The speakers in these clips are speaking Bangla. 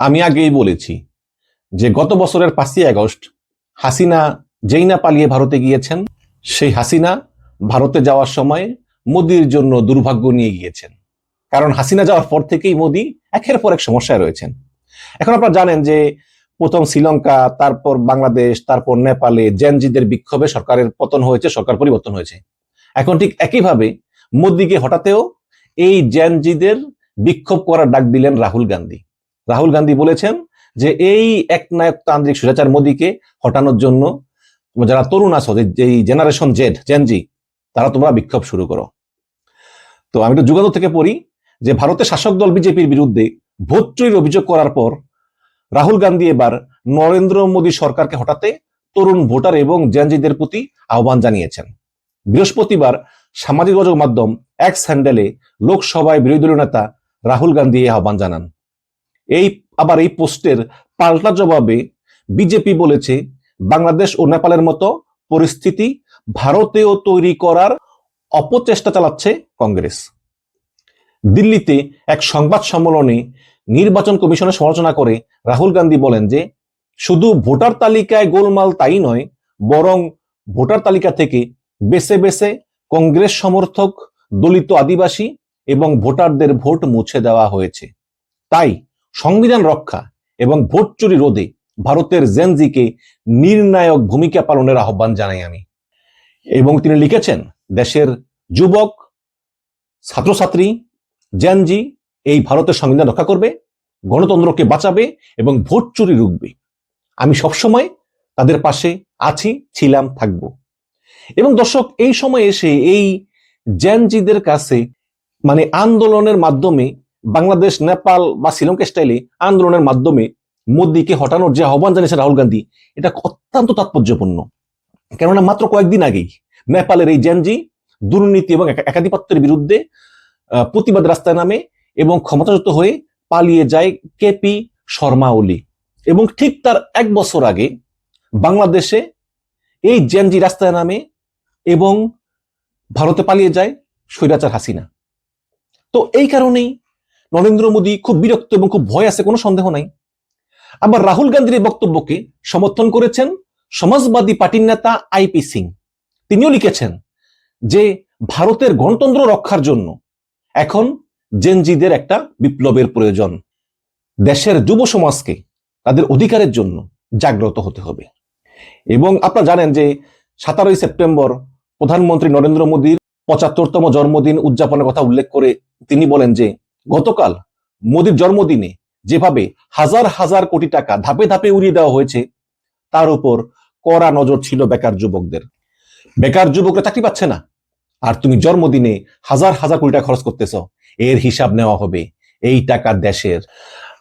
আমি আগেই বলেছি যে গত বছরের পাঁচই আগস্ট হাসিনা যেই না পালিয়ে ভারতে গিয়েছেন, সেই হাসিনা ভারতে যাওয়ার সময় মোদির জন্য দুর্ভাগ্য নিয়ে গিয়েছেন। কারণ হাসিনা যাওয়ার পর থেকেই মোদি একের পর এক সমস্যায় রয়েছেন। এখন আপনারা জানেন যে প্রথম শ্রীলঙ্কা, তারপর বাংলাদেশ, তারপর নেপালে জেনজিদের বিক্ষোভে সরকারের পতন হয়েছে, সরকার পরিবর্তন হয়েছে। এখন ঠিক একইভাবে মোদিকে হঠাতেও এই জেনজিদের বিক্ষোভ করার ডাক দিলেন রাহুল গান্ধী। রাহুল গান্ধী বলেছেন যে এই একনায়কতান্ত্রিক সুরাচার মোদীকে হটানোর জন্য যারা তরুণ আছো, যে জেনারেশন জেড জেনজি তারা তোমরা বিক্ষোভ শুরু করো। তো আমি তো যুগান্ত থেকে পড়ি যে ভারতের শাসক দল বিজেপির বিরুদ্ধে ভোট চুরির অভিযোগ করার পর রাহুল গান্ধী এবার নরেন্দ্র মোদী সরকারকে হটাতে তরুণ ভোটার এবং জেনজিদের প্রতি আহ্বান জানিয়েছেন। বৃহস্পতিবার সামাজিক যোগাযোগ মাধ্যম এক্স হ্যান্ডেলে লোকসভায় বিরোধী দলীয় নেতা রাহুল গান্ধী এই আহ্বান জানান। এই আবার এই পোস্টের পাল্টা জবাবে বিজেপি বলেছে, বাংলাদেশ ও নেপালের মতো পরিস্থিতি ভারতেও তৈরি করার অপচেষ্টা চালাচ্ছে কংগ্রেস। দিল্লিতে এক সংবাদ সম্মেলনে নির্বাচন কমিশনের সমালোচনা করে রাহুল গান্ধী বলেন যে, শুধু ভোটার তালিকায় গোলমাল তাই নয়, বরং ভোটার তালিকা থেকে বেছে বেছে কংগ্রেস সমর্থক, দলিত আদিবাসী এবং ভোটারদের ভোট মুছে দেওয়া হয়েছে। তাই সংবিধান রক্ষা এবং ভোট চুরি রোধে ভারতের জেনজিকে নির্ণায়ক ভূমিকা পালনের আহ্বান জানাই আমি। এবং তিনি লিখেছেন, দেশের যুবক, ছাত্রছাত্রী, জেনজি এই ভারতের সংবিধান রক্ষা করবে, গণতন্ত্রকে বাঁচাবে এবং ভোট চুরি রুখবে। আমি সবসময় তাদের পাশে আছি, ছিলাম, থাকব। এবং দর্শক, এই সময় এসে এই জেনজিদের কাছে মানে আন্দোলনের মাধ্যমে বাংলাদেশ, নেপাল বা শ্রীলঙ্কা স্টাইলে আন্দোলনের মাধ্যমে মোদীকে হটানোর যে আহ্বান জানিয়েছে রাহুল গান্ধী, এটা অত্যন্ত তাৎপর্যপূর্ণ। কেননা মাত্র কয়েকদিন আগেই নেপালের এই জেনজি দুর্নীতি এবং একা- একাধিপত্যের বিরুদ্ধে প্রতিবাদ রাস্তায় নামে এবং ক্ষমতাযুক্ত হয়ে পালিয়ে যায় কেপি শর্মা ওলি। এবং ঠিক তার এক বছর আগে বাংলাদেশে এই জেনজি রাস্তায় নামে এবং ভারতে পালিয়ে যায় স্বৈরাচার হাসিনা। তো এই কারণেই নরেন্দ্র মোদী খুব বিরক্ত এবং খুব ভয় আছে, কোনো সন্দেহ নাই। আবার রাহুল গান্ধীর এই বক্তব্যকে সমর্থন করেছেন সমাজবাদী পার্টির নেতা আইপি সিং। তিনিও লিখেছেন যে, ভারতের গণতন্ত্র রক্ষার জন্য এখন জেনজিদের একটা বিপ্লবের প্রয়োজন। দেশের যুব সমাজকে তাদের অধিকারের জন্য জাগ্রত হতে হবে। এবং আপনারা জানেন যে, সতেরোই সেপ্টেম্বর প্রধানমন্ত্রী নরেন্দ্র মোদীর পঁচাত্তরতম জন্মদিন উদযাপনের কথা উল্লেখ করে তিনি বলেন যে গতকাল মোদীর জন্মদিনে যেভাবে হাজার হাজার কোটি টাকা ধাপে ধাপে উড়িয়ে দেওয়া হয়েছে, তার উপর কড়া নজর ছিল বেকার যুবকদের। বেকার যুবকরা চাকরি পাচ্ছে না। আর তুমি জন্মদিনে হাজার হাজার কোটি টাকা খরচ করতেছ, এর হিসাব নেওয়া হবে এই টাকা দেশের।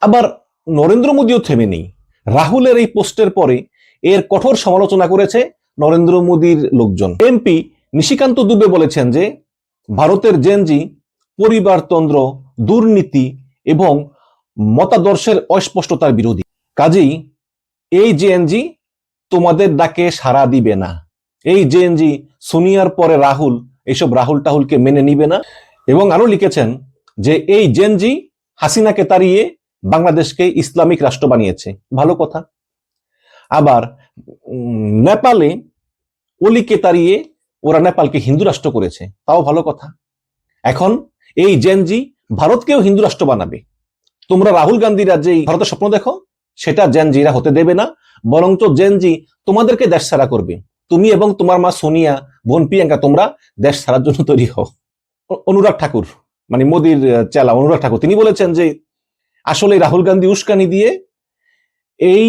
আবার নরেন্দ্র মোদীও থেমে নেই। রাহুলের এই পোস্টের পরে এর কঠোর সমালোচনা করেছে নরেন্দ্র মোদীর লোকজন। এমপি নিশিকান্ত দুবে বলেছেন যে, ভারতের জেনজি পরিবারতন্ত্র দুর্নীতি এবং মতাদর্শের অস্পষ্টতার বিরোধী। কাজেই এই জেএনজি তোমাদের ডাকে সাড়া দিবে না। এই জেএনজি সোনিয়ার পরে রাহুল এইসব রাহুল টাহুলকে মেনে নিবে না। এবং আরও লিখেছেন যে এই জেনজি হাসিনাকে তাড়িয়ে বাংলাদেশকে ইসলামিক রাষ্ট্র বানিয়েছে। ভালো কথা। আবার নেপালে অলিকে তাড়িয়ে ওরা নেপালকে হিন্দু রাষ্ট্র করেছে। তাও ভালো কথা। এখন এই জেনজি ভারতকেও হিন্দু রাষ্ট্র বানাবে। তোমরা রাহুল গান্ধীরা যে ভারতের স্বপ্ন দেখো, সেটা জেনজিরা হতে দেবে না, বরঞ্চ জেনজি তোমাদেরকে দেশ ছাড়া করবে। তুমি এবং তোমার মা সোনিয়া, বোন প্রিয়াঙ্কা, তোমরা দেশ ছাড়ার জন্য তৈরি হও। অনুরাগ ঠাকুর মানে মোদির চেলা, অনুরাগ ঠাকুর, তিনি বলেছেন যে, আসলে রাহুল গান্ধী উস্কানি দিয়ে এই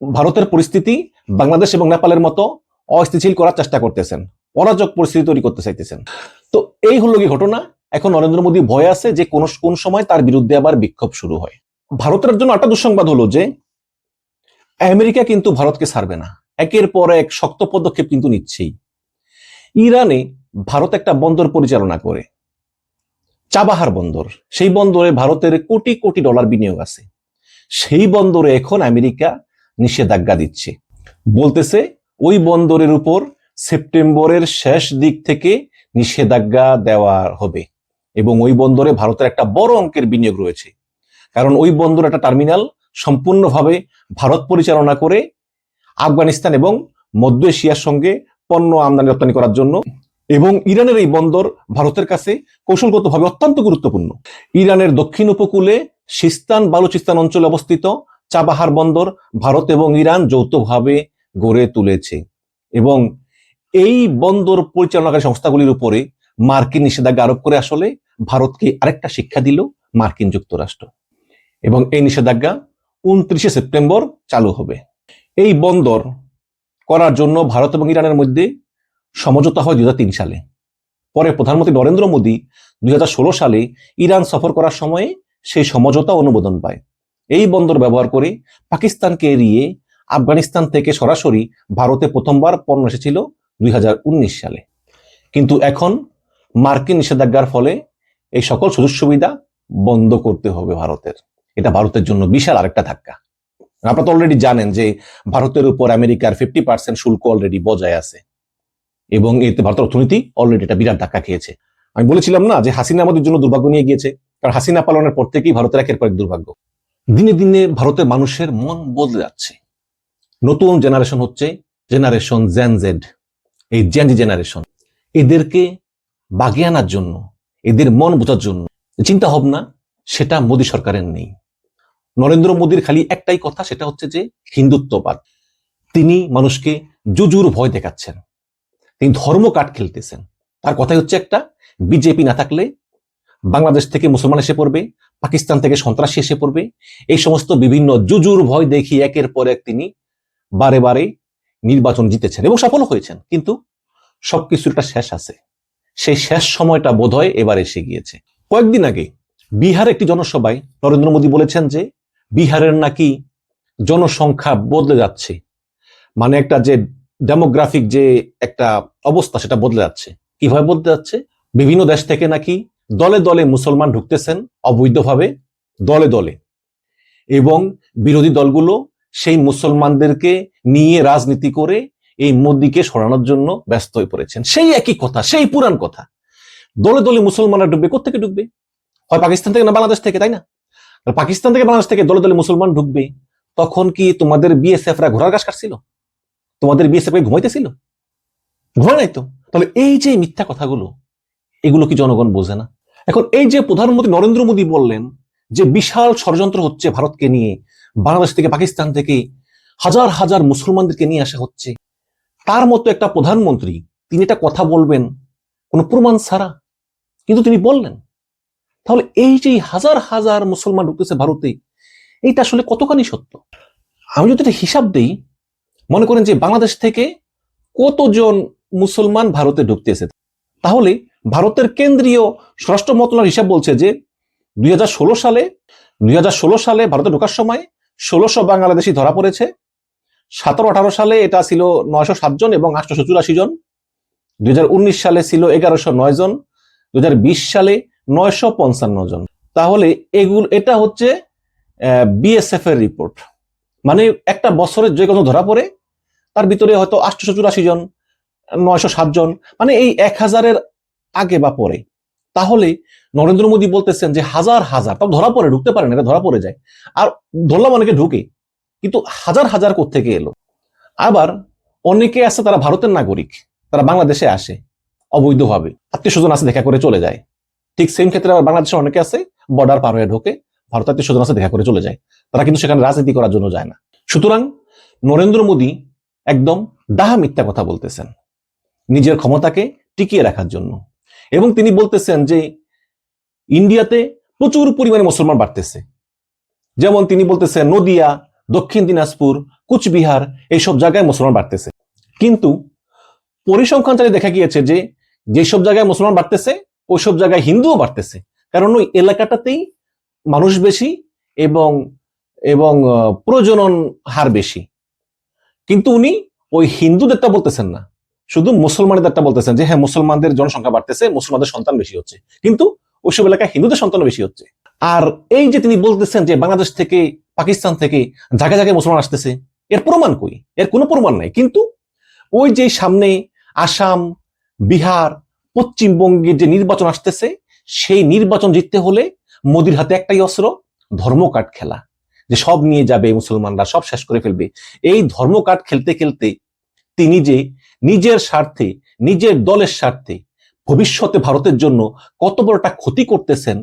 ভারতের পরিস্থিতি বাংলাদেশ এবং নেপালের মতো অস্থিতিশীল করার চেষ্টা করতেছেন, অরাজক পরিস্থিতি তৈরি করতে চাইতেছেন। তো এই হলো কি ঘটনা। এখন নরেন্দ্র মোদী ভয় আছে যে কোন কোন সময় তার বিরুদ্ধে আবার বিক্ষোভ শুরু হয়। ভারতের জন্য একটা দুঃসংবাদ হলো যে, আমেরিকা কিন্তু ভারতকে ছাড়বে না। একের পর এক শক্ত পদক্ষেপ কিন্তু নিচ্ছেই। ইরানে ভারত একটা বন্দর পরিচালনা করে। চাবাহার বন্দর। সেই বন্দরে ভারতের কোটি কোটি ডলার বিনিয়োগ আছে। সেই বন্দরে এখন আমেরিকা নিষেধাজ্ঞা দিচ্ছে। বলতেছে, ওই বন্দরের উপর সেপ্টেম্বরের শেষ দিক থেকে নিষেধাজ্ঞা দেওয়া হবে। এবং ওই বন্দরে ভারতের একটা বড় অঙ্কের বিনিয়োগ রয়েছে। কারণ ওই বন্দর একটা টার্মিনাল সম্পূর্ণভাবে ভারত পরিচালনা করে আফগানিস্তান এবং মধ্য এশিয়ার সঙ্গে পণ্য আমদানি রপ্তানি করার জন্য এবং ইরানের এই বন্দর ভারতের কাছে কৌশলগতভাবে অত্যন্ত গুরুত্বপূর্ণ। ইরানের দক্ষিণ উপকূলে সিস্তান বালুচিস্তান অঞ্চলে অবস্থিত চাবাহার বন্দর ভারত এবং ইরান যৌথভাবে গড়ে তুলেছে এবং এই বন্দর পরিচালনাকারী সংস্থাগুলির উপরে মার্কিন নিষেধাজ্ঞা আরোপ করে আসলে ভারতকে আরেকটা শিক্ষা দিল মার্কিন যুক্তরাষ্ট্র। এবং এই নিষেধাজ্ঞা উনত্রিশে সেপ্টেম্বর চালু হবে। এই বন্দর করার জন্য ভারত এবং ইরানের মধ্যে সমঝোতা হয় দুই হাজার তিন সালে। পরে প্রধানমন্ত্রী নরেন্দ্র মোদী দুই হাজার ষোলো সালে ইরান সফর করার সময়ে সেই সমঝোতা অনুমোদন পায়। এই বন্দর ব্যবহার করে পাকিস্তানকে এড়িয়ে আফগানিস্তান থেকে সরাসরি ভারতে প্রথমবার পণ্য এসেছিল দুই হাজার উনিশ সালে। কিন্তু এখন মার্কিন নিষেধাজ্ঞার ফলে এই সকল সুযোগ সুবিধা বন্ধ করতে হবে ভারতের। এটা ভারতের জন্য বিশাল আরেকটা ধাক্কা। আপনারা তো অলরেডি জানেন যে ভারতের উপর আমেরিকার ফিফটি পার্সেন্ট শুল্ক অলরেডি বজায় আছে। এবং এতে ভারতের অর্থনীতি অলরেডি এটা বিরাট ধাক্কা খেয়েছে। আমি বলেছিলাম না যে হাসিনা আমাদের জন্য দুর্ভাগ্য নিয়ে গিয়েছে। কারণ হাসিনা পালনের পর থেকেই ভারতের একের পর এক দুর্ভাগ্য। দিনে দিনে ভারতের মানুষের মন বদলে যাচ্ছে। নতুন জেনারেশন হচ্ছে জেনারেশন জেন জেড এই জেনজি জেনারেশন এদেরকে বাগিয়ে আনার জন্য, এদের মন বোঝার জন্য। চিন্তা ভাবনা, সেটা মোদী সরকারের নেই। নরেন্দ্র মোদীর খালি একটাই কথা, সেটা হচ্ছে যে হিন্দুত্ববাদ। তিনি মানুষকে জুজুর ভয় দেখাচ্ছেন। তিনি ধর্ম কাট খেলতেছেন। তার কথাই হচ্ছে একটা, বিজেপি না থাকলে বাংলাদেশ থেকে মুসলমান এসে পড়বে, পাকিস্তান থেকে সন্ত্রাসী এসে পড়বে, এই সমস্ত বিভিন্ন জুজুর ভয় দেখিয়ে একের পর এক তিনি বারে বারে নির্বাচন জিতেছেন এবং সফল হয়েছেন। কিন্তু সবকিছুর একটা শেষ আছে। সেই শেষ সময়টা বোধহয় এবার এসে গিয়েছে। কয়েকদিন আগে বিহার একটি জনসভায় নরেন্দ্র মোদী বলেছেন যে, বিহারের নাকি জনসংখ্যা বদলে যাচ্ছে। মানে একটা যে ডেমোগ্রাফিক যে একটা অবস্থা সেটা বদলে যাচ্ছে। কীভাবে বদলে যাচ্ছে? বিভিন্ন দেশ থেকে নাকি দলে দলে মুসলমান ঢুকতেছেন অবৈধভাবে, দলে দলে। এবং বিরোধী দলগুলো সেই মুসলমানদেরকে নিয়ে রাজনীতি করে এই মোদিকে সরানোর জন্য ব্যস্ত হয়ে পড়েছেন। সেই একই কথা, সেই পুরান কথা। দলে দলে মুসলমানরা ডুববে কোথেকে ডুববে? হয় পাকিস্তান থেকে না বাংলাদেশ থেকে, তাই না? পাকিস্তান থেকে বাংলাদেশ থেকে দলে দলে মুসলমান ঢুকবে তখন কি তোমাদের বিএসএফরা ঘোড়ার গাছ কাটছিল? তোমাদের বিএসএফ ঘুমাইতেছিল? ঘুমায় নাই তো। তাহলে এই যে মিথ্যা কথাগুলো, এগুলো কি জনগণ বোঝে না? এখন এই যে প্রধানমন্ত্রী নরেন্দ্র মোদী বললেন যে বিশাল ষড়যন্ত্র হচ্ছে ভারতকে নিয়ে, বাংলাদেশ থেকে পাকিস্তান থেকে হাজার হাজার মুসলমানদেরকে নিয়ে আসা হচ্ছে তার মতো একটা প্রধানমন্ত্রী, তিনি এটা কথা বলবেন, কোনো প্রমাণ ছাড়া। কিন্তু তিনি বললেন, তাহলে এই যে হাজার হাজার মুসলমান ঢুকতেছে ভারতে, এইটা আসলে কতখানি সত্য? আমি যদি একটা হিসাব দিই, মনে করেন যে বাংলাদেশ থেকে কতজন মুসলমান ভারতে ঢুকতেছে? তাহলে ভারতের কেন্দ্রীয় স্বরাষ্ট্র মন্ত্রণালয় হিসাব বলছে যে দুই হাজার ষোলো সালে, দুই হাজার ষোলো সালে ভারতে ঢোকার সময় ষোলোশো বাংলাদেশি ধরা পড়েছে। সতেরো, আঠারো সালে এটা ছিল নয়শো জন এবং আটশোশো চুরাশি জন। দুই হাজার উনিশ সালে ছিল এগারোশো নয় জন। দুই হাজার বিশ সালে নয়শো পঞ্চান্ন জন। তাহলে এগুলো, এটা হচ্ছে বিএসএফ এর রিপোর্ট মানে একটা বছরের যে কোনো ধরা পড়ে, তার ভিতরে হয়তো আটশোশো চুরাশি জন, নয়শো সাত জন মানে এই এক হাজারের আগে বা পরে। তাহলে নরেন্দ্র মোদী বলতেছেন যে হাজার হাজার, তাও ধরা পড়ে, ঢুকতে পারেন এটা ধরা পড়ে যায়। আর ধরলাম অনেকে ঢুকে। কিন্তু হাজার হাজার থেকে এলো। আবার অনেকে আছে তারা ভারতের নাগরিক, তারা বাংলাদেশে আসে, অবৈধভাবে। আত্মীয় স্বজন আছে, দেখা করে চলে যায়। ঠিক সেম ক্ষেত্রে আবার বাংলাদেশে অনেকে আছে বর্ডার পার হয়ে ঢোকে ভারত আত্মীয় স্বজন আছে, দেখা করে চলে যায়। তারা কিন্তু সেখানে রাজনীতি করার জন্য যায় না। সুতরাং নরেন্দ্র মোদী একদম ডাহা মিথ্যা কথা বলতেছেন, নিজের ক্ষমতাকে টিকিয়ে রাখার জন্য। এবং তিনি বলতেছেন যে, ইন্ডিয়াতে প্রচুর পরিমাণে মুসলমান বাড়তেছে। যেমন তিনি বলতেছেন, নদিয়া দক্ষিণ দিনাজপুর, কুচবিহার, এইসব জায়গায় মুসলমান বাড়তেছে। কিন্তু পরিসংখ্যান চালিয়ে দেখা গিয়েছে যে যেসব জায়গায় মুসলমান বাড়তেছে, ওইসব জায়গায় হিন্দুও বাড়তেছে। কারণ ওই এলাকাটাতেই মানুষ বেশি এবং এবং প্রজনন হার বেশি। কিন্তু উনি ওই হিন্দুদেরটা বলতেছেন না। শুধু মুসলমানদেরটা বলতেছেন যে হ্যাঁ মুসলমানদের জনসংখ্যা বাড়তেছে, মুসলমানদের সন্তান বেশি হচ্ছে। কিন্তু ওইসব এলাকায় হিন্দুদের সন্তান বেশি হচ্ছে। আর এই যে তিনি বলতেছেন যে, বাংলাদেশ থেকে পাকিস্তান থেকে জায়গায় জায়গায় মুসলমান আসতেছে। এর প্রমাণ কই? এর কোনো প্রমাণ নাই। কিন্তু ওই যে সামনে আসাম, বিহার পশ্চিমবঙ্গের যে নির্বাচন আসতেছে, সেই নির্বাচন জিততে হলে মোদির হাতে একটাই অস্ত্র ধর্মকাট খেলা। যে সব নিয়ে যাবে মুসলমানরা, সব শেষ করে ফেলবে। এই ধর্মকাট খেলতে খেলতে তিনি যে নিজের স্বার্থে, নিজের দলের স্বার্থে ভবিষ্যতে ভারতের জন্য কত বড় একটা ক্ষতি করতেছেন,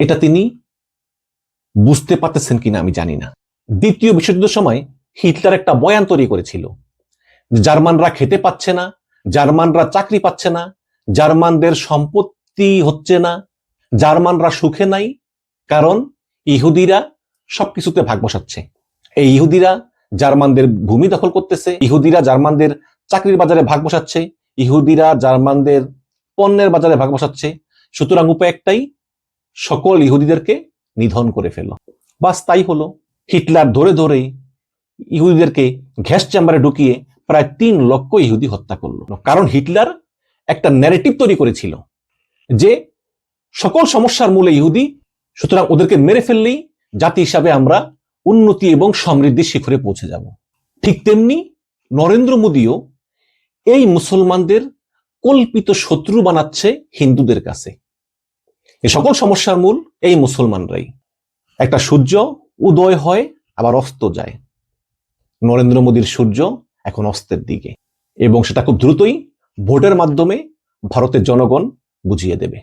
এটা তিনি বুঝতে পারতেছেন কিনা আমি জানি না। দ্বিতীয় বিশ্বযুদ্ধের সময় হিটলার একটা বয়ান তৈরি করেছিল। জার্মানরা খেতে পাচ্ছে না, জার্মানরা চাকরি পাচ্ছে না, জার্মানদের সম্পত্তি হচ্ছে না, জার্মানরা সুখে নাই, কারণ ইহুদিরা সবকিছুতে ভাগ বসাচ্ছে। এই ইহুদিরা জার্মানদের ভূমি দখল করতেছে, ইহুদিরা জার্মানদের চাকরির বাজারে ভাগ বসাচ্ছে, ইহুদিরা জার্মানদের পণ্যের বাজারে ভাগ বসাচ্ছে। সুতরাং উপায় একটাই, সকল ইহুদিদেরকে নিধন করে ফেল বাস তাই হলো। হিটলার ধরে ধরে ইহুদিদেরকে গ্যাস চেম্বারে ঢুকিয়ে প্রায় তিন লক্ষ ইহুদি হত্যা করল। কারণ হিটলার একটা ন্যারেটিভ তৈরি করেছিল যে সকল সমস্যার মূলে ইহুদি, সুতরাং ওদেরকে মেরে ফেললেই জাতি হিসাবে আমরা উন্নতি এবং সমৃদ্ধির শিখরে পৌঁছে যাব। ঠিক তেমনি নরেন্দ্র মোদীও এই মুসলমানদের কল্পিত শত্রু বানাচ্ছে হিন্দুদের কাছে। এই সকল সমস্যার মূল এই মুসলমানরাই। একটা সূর্য উদয় হয়, আবার অস্ত যায়। নরেন্দ্র মোদীর সূর্য এখন অস্তের দিকে এবং সেটা খুব দ্রুতই ভোটের মাধ্যমে ভারতের জনগণ বুঝিয়ে দেবে।